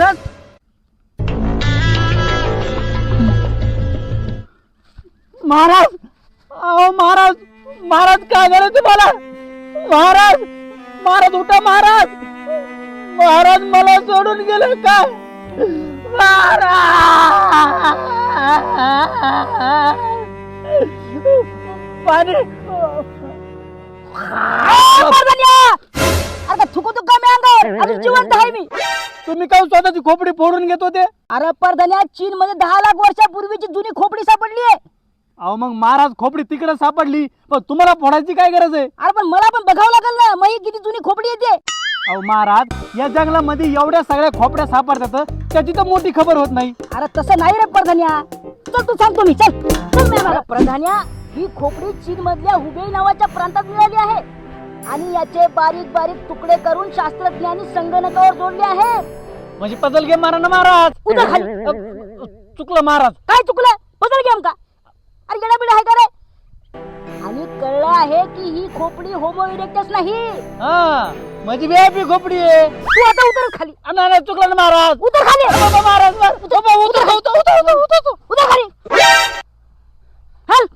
खरंच महाराज अहो महाराज महाराज काय झालं तुम्हाला? महाराज महाराज उठा महाराज. महाराज मला सोडून गेले का महाराज पाणी अरे थुकू तुका मी अंगावर? अजून जिवंत आहे मी. तुम्ही काय स्वतःची खोपडी फोडून घेत होते? अरे परधन्या चीन मध्ये दहा लाख वर्षापूर्वीची जुनी खोपडी सापडली आहे. अहो मग महाराज खोपडी तिकडे सापडली पण तुम्हाला फोडायची काय गरज आहे? अरे पण मला पण बघावं लागेल ना मग ही किती जुनी खोपडी येते अहो महाराज या जंगलामध्ये एवढ्या सगळ्या खोपड्या सापडतात त्याची तर मोठी खबर होत नाही. अरे तसं नाही रे परधन्या चल तू सांगतो मी चल चल मी आम्हाला. परधन्या ही खोपडी चीन मधल्या हुबेई नावाच्या प्रांतात मिळाली आहे. आणि याचे बारीक बारीक तुकडे करून शास्त्रज्ञांनी संगणकावर जोडले आहे. म्हणजे पजल घे मारा ना महाराज. उतर खाली. अ, चुकलं महाराज. काय चुकलं? बदल घ्या का? अरे येडाबिडा आहे का रे? आणि कळलं आहे की ही खोपडी होमो इरेक्टस नाही. हा म्हणजे व्यापी खोपडी आहे. तू आता उतर खाली. अ, नाही नाही, चुकलं ना महाराज. उतर खाली. बाबा महाराज महाराज. बाबा, उतर, उतर, उतर, उतर, उतर, उतर. उतर खाली. हल.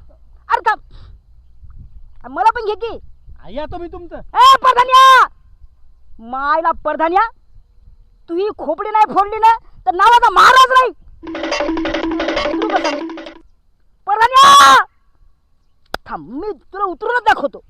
अरे अरे मला पण घे की. आ, या तुम्ही तुमचं. ए परधान्या. मायला परधान्या. तू ही खोपडी नाही फोडली ना तर नावाचा महाराज नाही. थांब मी तुला उतरूनच दाखवतो.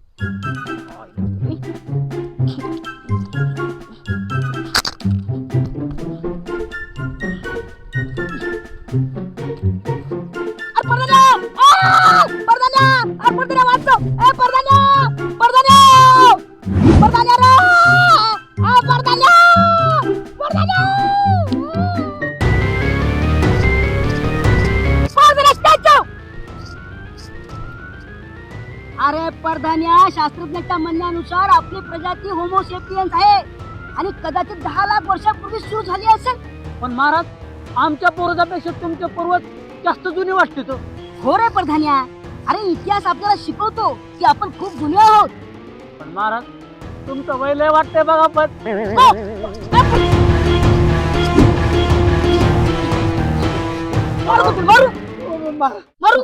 परधान्या शास्त्रज्ञांच्या म्हणण्यानुसार आपली प्रजाती होमोसेपियन्स आहे. आणि कदाचित दहा लाख वर्षापूर्वी सुरू झाली असेल. पण महाराज आमच्या पूर्वजापेक्षा तुमचे पूर्वज जास्त जुने वाटते तो हो रे परधान्या. अरे इतिहास आपल्याला शिकवतो की आपण खूप जुने आहोत. पण महाराज तुमचं वय लय वाटतंय बघा पण. हो. मारू मारू.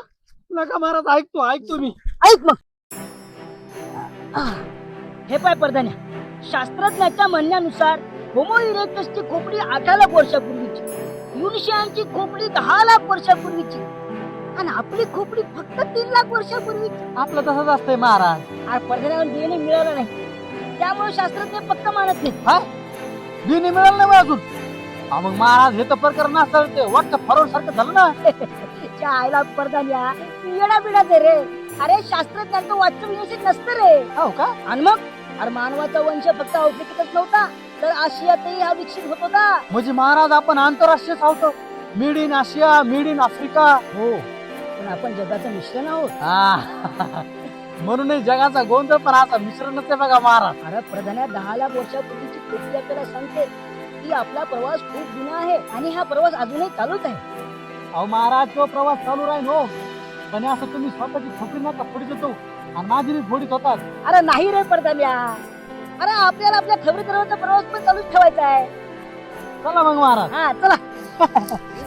नका महाराज ऐकतो ऐकतो मी. ऐक मग. हे. पाय परधान्या शास्त्रज्ञाच्या म्हणण्यानुसार होमो इरेक्टसची खोपडी अठरा लाख वर्षापूर्वीची युनिशियांची खोपडी दहा लाख वर्षापूर्वीची. आणि आपली खोपडी फक्त तीन लाख वर्षापूर्वीची. आपलं तसंच असतंय महाराज. आज परधान्यावर डीएनए मिळाला नाही. त्यामुळे शास्त्रज्ञ पक्क मानत नाही हा? बिनी मिळालं नाही अजून. हा, मग महाराज हे तर प्रकरण असतं. ते वाटतं फरवड सारखं झालं ना. त्या आईला पडदान्या येडा बिडा दे रे. अरे शास्त्रज्ञांचं वाचन व्यवस्थित नसतं रे. हो का? आणि मग? अरे मानवाचा वंश फक्त आफ्रिकेतच नव्हता तर आशियातही हा विकसित होत होता. म्हणजे महाराज आपण आंतरराष्ट्रीय सावतो made in Asia made in Africa. हो. पण आपण जगाचं मिश्रण आहोत. हा. म्हणूनच जगाचा गोंधळ पण असा मिश्रणच आहे बघा महाराज. अरे प्रधान्या दहा लाख वर्षापूर्वीची खोपडी आपल्याला सांगते. की आपला प्रवास खूप जुना आहे आणि हा प्रवास अजूनही चालूच आहे. अहो महाराज तो प्रवास चालू राहील हो. पण असं तुम्ही स्वतःची खोपडी नका फोडी देतो आणि माझी मी फोडीत होतात. अरे नाही रे पडदान्या अरे आपल्याला आपल्या खबरीकरणाचा प्रवास पण चालूच ठेवायचा आहे. चला मग महाराज. हा चला.